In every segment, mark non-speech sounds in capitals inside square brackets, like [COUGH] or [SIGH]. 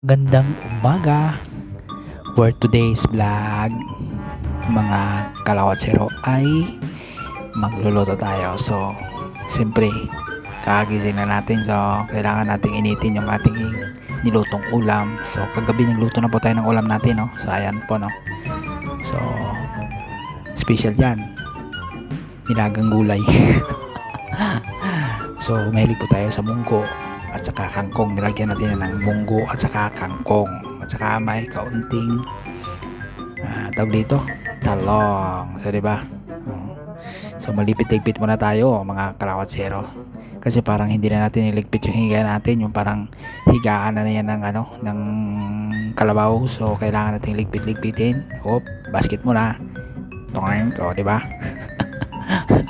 Gandang umaga for today's vlog. Mga kalawatsero ay magluluto tayo. So siyempre kagising na natin. So kailangan nating initin yung ating nilutong ulam. So kagabi nagluto na po tayo ng ulam natin no? So ayan po no? So special yan nilagang gulay. [LAUGHS] So mahilig po tayo sa munggo at saka kangkong nilagyan natin yan ng munggo at saka kangkong. At saka may kaunting uh, tawag dito talong. So diba Oh. so malipit-ligpit muna tayo mga kalawatsero. Kasi parang hindi na natin niligpit yung higa natin yung parang higaan na yan ng ano ng kalabaw. So kailangan nating ligpit-ligpitin. Hop basket muna. Toink o diba [LAUGHS]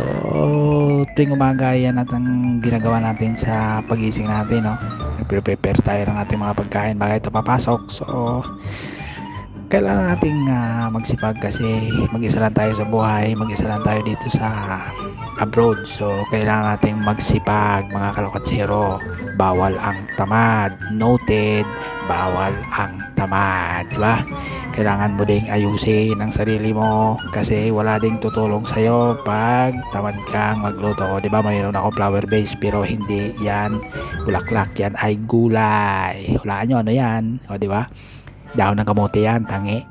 So, tuwing umaga yan at ang ginagawa natin sa pagising natin, no? Nagpre-prepare tayo ng ating mga pagkain bago ito papasok. So, kailangan nating ah, magsipag kasi mag-isa lang tayo sa buhay, mag-isa lang tayo dito sa abroad. So, kailangan nating magsipag mga kalokotsero. Bawal ang tamad. Noted, bawal ang tamad. Di ba? Kailangan mo ding ayusin ang sarili mo kasi wala ding tutulong sa'yo pag tamad kang magluto. Ba? Mayroon ako flower base pero hindi yan bulaklak. Yan ay gulay. Hulaan nyo ano yan. O ba? Dahon ng kamote yan. Tangi.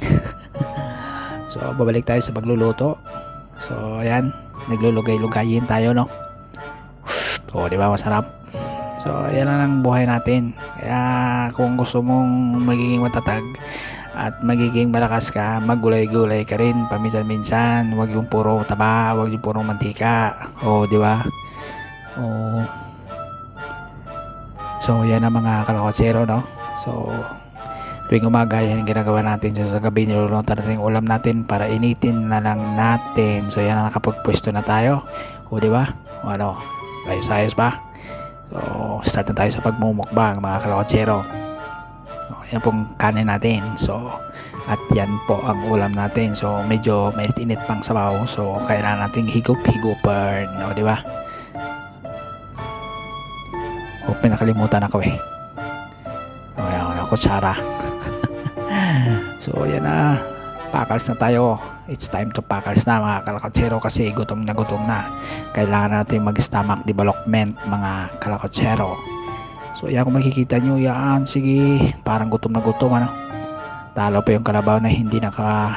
[LAUGHS] so, babalik tayo sa pagluluto. So, ayan. Naglulugay-lugayin tayo, no? O, di ba? Masarap. So, yan lang ang buhay natin. Kaya, kung gusto mong magiging matatag at magiging malakas ka, maggulay-gulay ka rin paminsan-minsan. Huwag yung puro taba, huwag yung puro mantika. O, di ba? O, so, yan ang mga kalakotsero, no? So, tuwing umaga yan ang ginagawa natin so sa gabi niluluto natin yung ulam natin para initin na lang natin so yan ang nakapagpwesto na tayo o di ba o ano ayos ayos ba so start na tayo sa pagmumukbang mga kalakotsero yan pong kanin natin. So at yan po ang ulam natin. So medyo mainit-init pang sabaw. So kailangan nating higup-higupan o di ba? O pinakalimutan ako eh. O yan ako kutsara. [LAUGHS] So yan na. Pakals na tayo. It's time to pakals na mga kalakatsero kasi gutom na gutom na. Kailangan natin mag stomach development mga kalakatsero so yan kung makikita nyo yan sige parang gutom na gutom ano? Talo pa yung kalabaw na hindi naka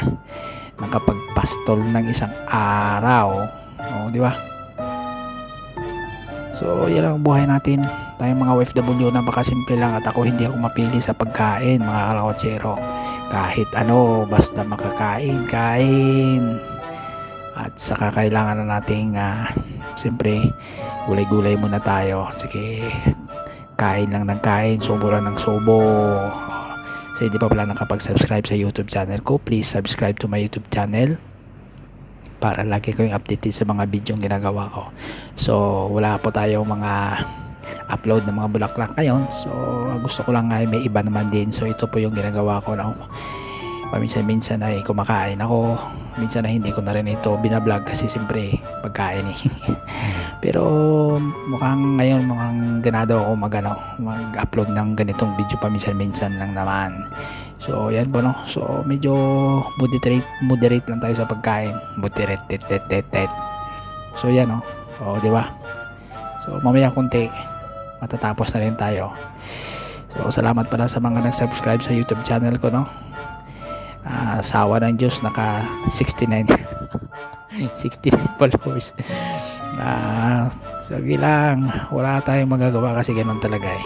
nakapagpastol ng isang araw. O di ba? So yan ang buhay natin. Tayong mga OFW na baka simple lang at ako hindi ako mapili sa pagkain mga kalakotsero. Kahit ano basta makakain kain. At saka kailangan na nating uh, siyempre gulay gulay muna tayo. Sige kain lang ng kain subo lang ng subo so hindi pa pala nakapag subscribe sa youtube channel ko please subscribe to my youtube channel para lagi kayong updated sa mga video ginagawa ko. So wala po tayong mga upload ng mga bulaklak ngayon. So gusto ko lang ay may iba naman din. So ito po yung ginagawa ko no? paminsan-minsan ay kumakain ako. Minsan na hindi ko na rin ito binablog kasi siyempre pagkain eh. [LAUGHS] Pero mukhang ganado ako mag, ano, mag-upload ng ganitong video. Paminsan-minsan lang naman. So yan po no? So medyo moderate, moderate lang tayo sa pagkain. Moderate tet, tet, tet, tet. so yan no? O di ba? So mamaya konti matatapos na rin tayo. So salamat pala sa mga nag-subscribe sa youtube channel ko no? Uh, sawa ng Diyos naka 69 69 followers uh, sige lang. Wala tayong magagawa kasi ganun talaga eh.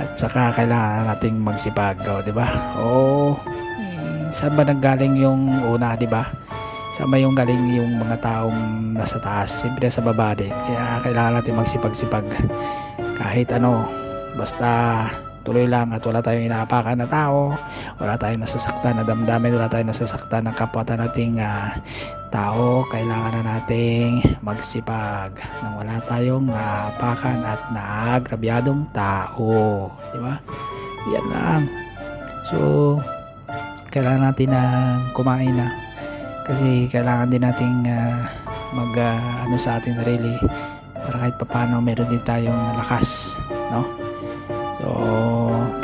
At saka kailangan nating magsipag o di ba? O eh, saan ba nanggaling yung una di ba? Saan ba yung galing yung mga taong nasa taas? Siyempre sa baba din. Kaya kailangan natin magsipag-sipag. Kahit ano basta tuloy lang at wala tayong inaapakan na tao. Wala tayong nasasaktan na damdamin. Wala tayong nasasaktan ng kapwa nating uh, tao. Kailangan na nating magsipag nang wala tayong naapakan at naagrabyadong tao. Di ba? Yan lang. So kailangan natin na kumain na. Kasi kailangan din nating uh, mag uh, ano sa ating sarili para kahit papano meron din tayong lakas no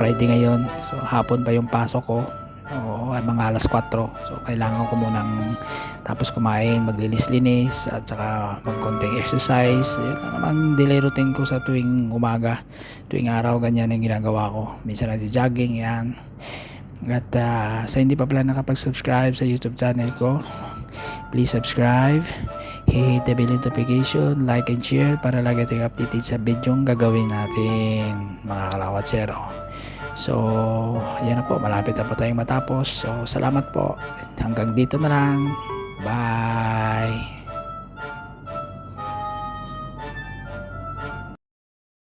Friday ngayon. So, hapon pa yung pasok ko. O, mga alas 4. So, kailangan ko munang tapos kumain, maglinis-linis at saka magkonting exercise. Yun na naman daily routine ko sa tuwing umaga. Tuwing araw, ganyan ang ginagawa ko. Minsan nagsi-jogging, yan. At ah, sa hindi pa pala nakapag-subscribe sa YouTube channel ko, please subscribe. Hit the bell notification, like and share para lagi tayong updated sa video gagawin natin mga kalawatsero. So, yan na po. Malapit na po tayong matapos. So, salamat po. Hanggang dito na lang. Bye!